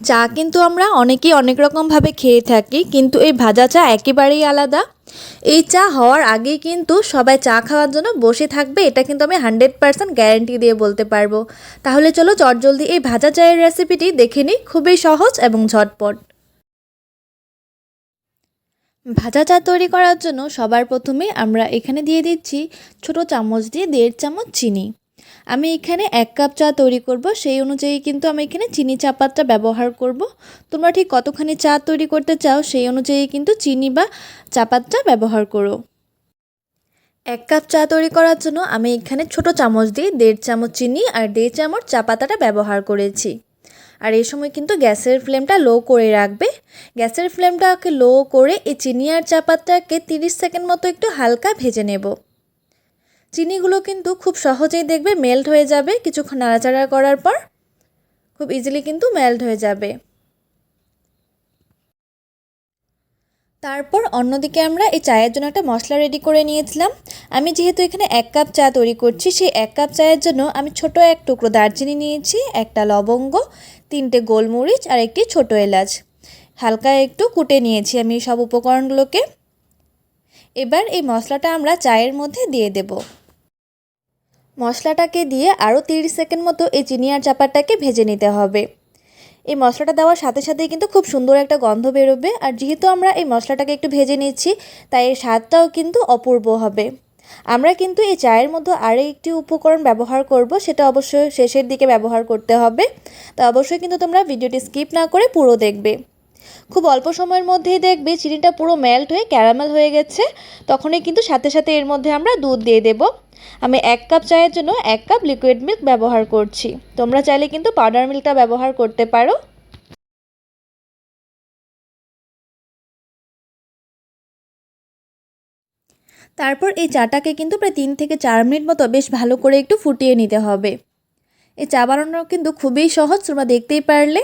চা কিন্তু আমরা অনেকেই অনেক রকমভাবে খেয়ে থাকি, কিন্তু এই ভাজা চা একেবারেই আলাদা। এই চা হওয়ার আগেই কিন্তু সবাই চা খাওয়ার জন্য বসে থাকবে, এটা কিন্তু আমি হান্ড্রেড পারসেন্ট গ্যারেন্টি দিয়ে বলতে পারব। তাহলে চলো চটজলদি এই ভাজা চায়ের রেসিপিটি দেখে নিই, খুবই সহজ এবং ঝটপট। ভাজা চা তৈরি করার জন্য সবার প্রথমে আমরা এখানে দিয়ে দিচ্ছি ছোট চামচ দিয়ে দেড় চামচ চিনি। আমি এখানে এক কাপ চা তৈরি করব। সেই অনুযায়ী কিন্তু আমি এখানে চিনি চাপাতটা ব্যবহার করব। তোমরা ঠিক কতখানি চা তৈরি করতে চাও সেই অনুযায়ী কিন্তু চিনি বা চাপাতটা ব্যবহার করো। এক কাপ চা তৈরি করার জন্য আমি এখানে ছোট চামচ দিয়ে দেড় চামচ চিনি আর দেড় চামচ চা পাতাটা ব্যবহার করেছি। আর এই সময় কিন্তু গ্যাসের ফ্লেমটা লো করে রাখবে। গ্যাসের ফ্লেমটাকে লো করে এই চিনি আর চা পাতাটাকে তিরিশ সেকেন্ড মতো একটু হালকা ভেজে নেব। চিনিগুলো কিন্তু খুব সহজেই দেখবে মেল্ট হয়ে যাবে কিছুক্ষণ নাড়াচাড়া করার পর। খুব ইজিলি কিন্তু মেল্ট হয়ে যাবে। তারপর অন্যদিকে আমরা এই চায়ের জন্য একটা মশলা রেডি করে নিয়েছিলাম। আমি যেহেতু এখানে এক কাপ চা তৈরি করছি, সেই এক কাপ চায়ের জন্য আমি ছোট এক টুকরো দারচিনি নিয়েছি, একটা লবঙ্গ, তিনটে গোলমরিচ আর একটি ছোট এলাচ। হালকা একটু কুটে নিয়েছি আমি সব উপকরণগুলোকে। এবার এই মশলাটা আমরা চায়ের মধ্যে দিয়ে দেব। মশলাটাকে দিয়ে আরও তিরিশ সেকেন্ড মতো এই চিনি আর চাপাটাকে ভেজে নিতে হবে। এই মশলাটা দেওয়ার সাথে সাথেই কিন্তু খুব সুন্দর একটা গন্ধ বেরোবে। আর যেহেতু আমরা এই মশলাটাকে একটু ভেজে নিচ্ছি তাই এর স্বাদটাও কিন্তু অপূর্ব হবে। আমরা কিন্তু এই চায়ের মধ্যে আরও একটি উপকরণ ব্যবহার করব, সেটা অবশ্যই শেষের দিকে ব্যবহার করতে হবে। তা অবশ্যই কিন্তু তোমরা ভিডিওটি স্কিপ না করে পুরো দেখবে। খুব অল্প সময়ের মধ্যেই দেখবে চিনিটা পুরো মেল্ট হয়ে ক্যারামেল হয়ে গেছে। তখনই কিন্তু সাথে সাথে এর মধ্যে আমরা দুধ দিয়ে দেব। আমি এক কাপ চায়ের জন্য এক কাপ লিকুইড মিল্ক ব্যবহার করছি। তোমরা চাইলে কিন্তু পাউডার মিল্কটা ব্যবহার করতে পারো। তারপর এই চাটাকে কিন্তু প্রায় তিন থেকে চার মিনিট মতো বেশ ভালো করে একটু ফুটিয়ে নিতে হবে। এই চা বানানো কিন্তু খুবই সহজ, তোমরা দেখতেই পারলে।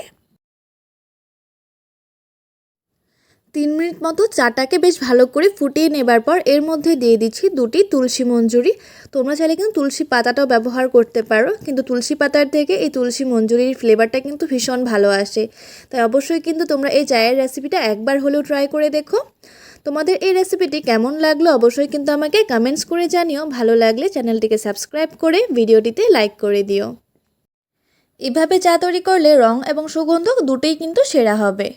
তিন মিনিট মতো চাটাকে বেশ ভালো করে ফুটিয়ে নেবার পর এর মধ্যে দিয়ে দিচ্ছি দুটি তুলসী মঞ্জুরি। তোমরা চাইলে কিন্তু তুলসী পাতাটাও ব্যবহার করতে পারো, কিন্তু তুলসী পাতার থেকে এই তুলসী মঞ্জুরির ফ্লেভারটা কিন্তু ভীষণ ভালো আসে। তাই অবশ্যই কিন্তু তোমরা এই চায়ের রেসিপিটা একবার হলেও ট্রাই করে দেখো। তোমাদের এই রেসিপিটি কেমন লাগল অবশ্যই কিন্তু আমাকে কমেন্টস করে জানিও। ভালো লাগলে চ্যানেলটিকে সাবস্ক্রাইব করে ভিডিওটিতে লাইক করে দিও। এভাবে চা তৈরি করলে রং এবং সুগন্ধ দুটোই কিন্তু সেরা হবে।